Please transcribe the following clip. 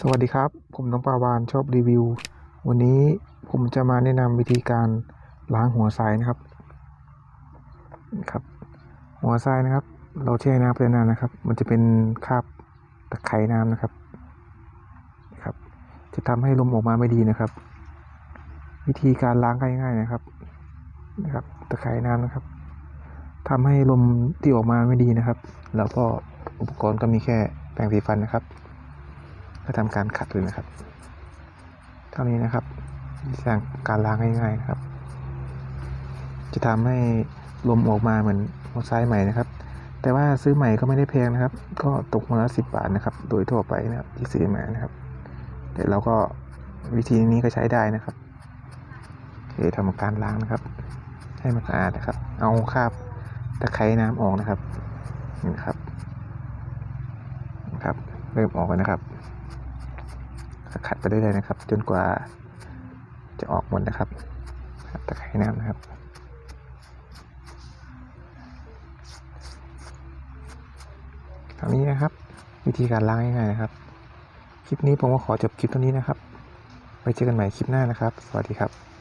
สวัสดีครับ ผมน้องปาวานชอบรีวิว วันนี้ผมจะมาแนะนำวิธีการล้างหัวทรายนะครับครับ หัวทรายนะครับ เราแช่น้ำไปนานนะครับ มันจะเป็นคราบตะไคร่น้ำนะครับครับ จะทำให้ลมออกมาไม่ดีนะครับ วิธีการล้างง่ายๆนะครับนะครับ ตะไคร่น้ำนะครับทำให้ลมที่ออกมาไม่ดีนะครับ แล้วก็อุปกรณ์ก็มีแค่แปรงสีฟันนะครับ ก็ทำการขัดเลยนะครับ เท่านี้นะครับสร้างการล้างง่ายๆนะครับ จะทำให้ลมออกมาเหมือนหัวซ้ายใหม่นะครับ แต่ว่าซื้อใหม่ก็ไม่ได้แพงนะครับ ก็ตกมาละสิบบาทนะครับ โดยทั่วไปนะครับที่ซื้อมานะครับแต่เราก็วิธีนี้ก็ใช้ได้นะครับโอเคทำการล้างนะครับ ให้มันสะอาดนะครับ เอาคราบตะไคร้น้ำออกนะครับนี่นะครับนะครับ เริ่มออกแล้วนะครับ ขัดไปเรื่อยๆนะครับ จนกว่าจะออกหมดนะครับตะไคร่น้ำนะครับเท่านี้นะครับ วิธีการล้างง่ายๆนะครับ คลิปนี้ผมก็ขอจบคลิปเท่านี้นะครับไว้เจอกันใหม่คลิปหน้านะครับ สวัสดีครับ